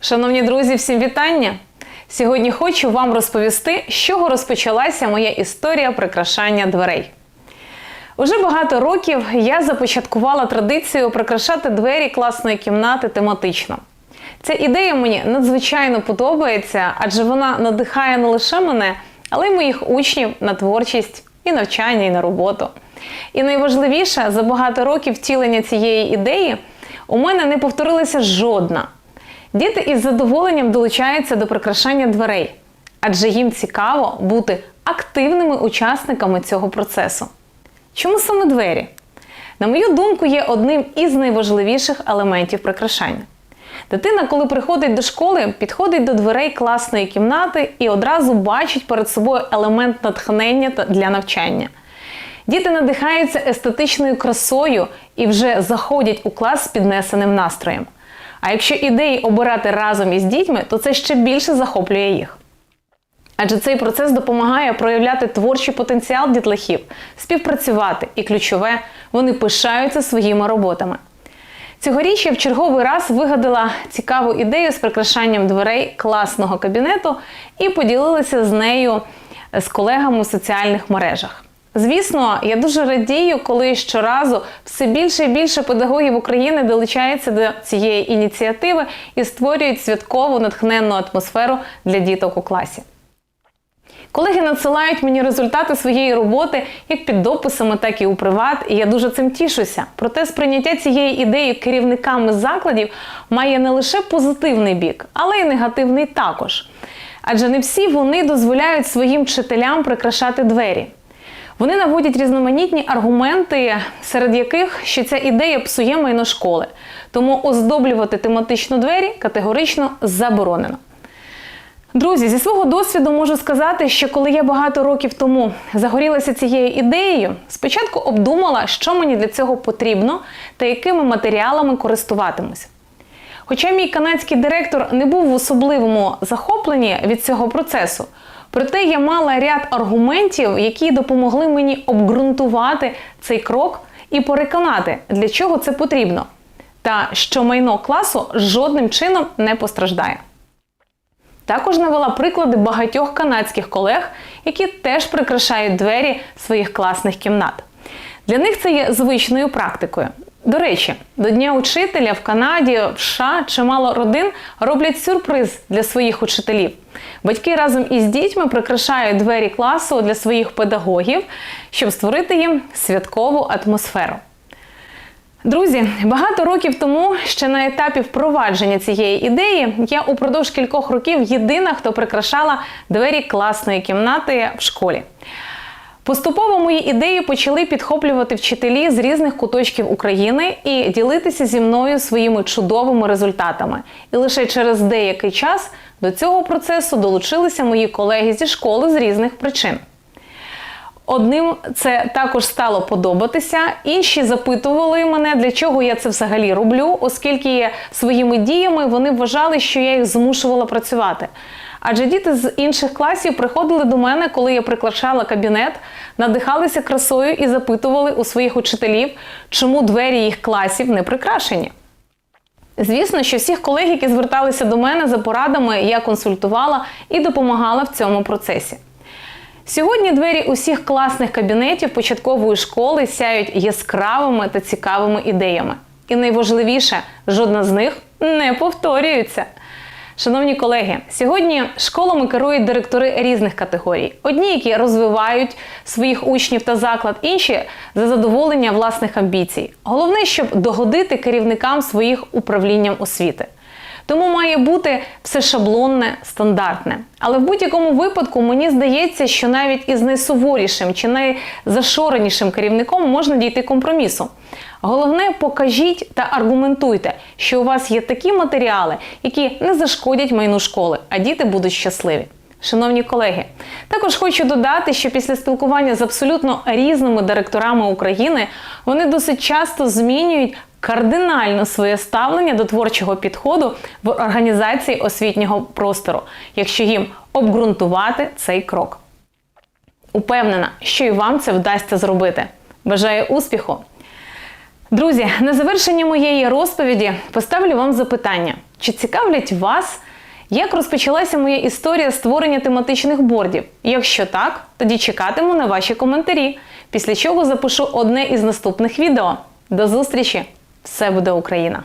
Шановні друзі, всім вітання! Сьогодні хочу вам розповісти, з чого розпочалася моя історія прикрашання дверей. Уже багато років я започаткувала традицію прикрашати двері класної кімнати тематично. Ця ідея мені надзвичайно подобається, адже вона надихає не лише мене, але й моїх учнів на творчість і навчання, і на роботу. І найважливіше, за багато років втілення цієї ідеї у мене не повторилася жодна. Діти із задоволенням долучаються до прикрашання дверей, адже їм цікаво бути активними учасниками цього процесу. Чому саме двері? На мою думку, є одним із найважливіших елементів прикрашання. Дитина, коли приходить до школи, підходить до дверей класної кімнати і одразу бачить перед собою елемент натхнення для навчання. Діти надихаються естетичною красою і вже заходять у клас з піднесеним настроєм. А якщо ідеї обирати разом із дітьми, то це ще більше захоплює їх. Адже цей процес допомагає проявляти творчий потенціал дітлахів, співпрацювати і ключове, вони пишаються своїми роботами. Цьогоріч я в черговий раз вигадала цікаву ідею з прикрашанням дверей класного кабінету і поділилася з нею з колегами у соціальних мережах. Звісно, я дуже радію, коли щоразу все більше і більше педагогів України долучаються до цієї ініціативи і створюють святкову натхненну атмосферу для діток у класі. Колеги надсилають мені результати своєї роботи як під дописами, так і у приват, і я дуже цим тішуся. Проте сприйняття цієї ідеї керівниками закладів має не лише позитивний бік, але й негативний також. Адже не всі вони дозволяють своїм вчителям прикрашати двері. Вони наводять різноманітні аргументи, серед яких що ця ідея псує майно школи. Тому оздоблювати тематично двері категорично заборонено. Друзі, зі свого досвіду можу сказати, що коли я багато років тому загорілася цією ідеєю, спочатку обдумала, що мені для цього потрібно та якими матеріалами користуватимусь. Хоча мій канадський директор не був в особливому захопленні від цього процесу, проте я мала ряд аргументів, які допомогли мені обґрунтувати цей крок і переконати, для чого це потрібно, та що майно класу жодним чином не постраждає. Також навела приклади багатьох канадських колег, які теж прикрашають двері своїх класних кімнат. Для них це є звичною практикою. До речі, до Дня учителя в Канаді, в США чимало родин роблять сюрприз для своїх учителів. Батьки разом із дітьми прикрашають двері класу для своїх педагогів, щоб створити їм святкову атмосферу. Друзі, багато років тому, ще на етапі впровадження цієї ідеї, я упродовж кількох років єдина, хто прикрашала двері класної кімнати в школі. Поступово мої ідеї почали підхоплювати вчителі з різних куточків України і ділитися зі мною своїми чудовими результатами. І лише через деякий час до цього процесу долучилися мої колеги зі школи з різних причин. Одним це також стало подобатися. Інші запитували мене, для чого я це взагалі роблю, оскільки своїми діями вони вважали, що я їх змушувала працювати. Адже діти з інших класів приходили до мене, коли я прикрашала кабінет, надихалися красою і запитували у своїх учителів, чому двері їх класів не прикрашені. Звісно, що всіх колег, які зверталися до мене за порадами, я консультувала і допомагала в цьому процесі. Сьогодні двері усіх класних кабінетів початкової школи сяють яскравими та цікавими ідеями. І найважливіше, жодна з них не повторюється. Шановні колеги, сьогодні школами керують директори різних категорій. Одні, які розвивають своїх учнів та заклад, інші за задоволення власних амбіцій. Головне, щоб догодити керівникам своїх управлінням освіти. Тому має бути все шаблонне, стандартне. Але в будь-якому випадку мені здається, що навіть із найсуворішим чи найзашоренішим керівником можна дійти компромісу. Головне, покажіть та аргументуйте, що у вас є такі матеріали, які не зашкодять майну школи, а діти будуть щасливі. Шановні колеги, також хочу додати, що після спілкування з абсолютно різними директорами України вони досить часто змінюють кардинально своє ставлення до творчого підходу в організації освітнього простору, якщо їм обґрунтувати цей крок. Упевнена, що і вам це вдасться зробити. Бажаю успіху! Друзі, на завершення моєї розповіді поставлю вам запитання: Чи цікавлять вас, як розпочалася моя історія створення тематичних бордів? Якщо так, тоді чекатиму на ваші коментарі, після чого запишу одне із наступних відео. До зустрічі! Все буде Україна!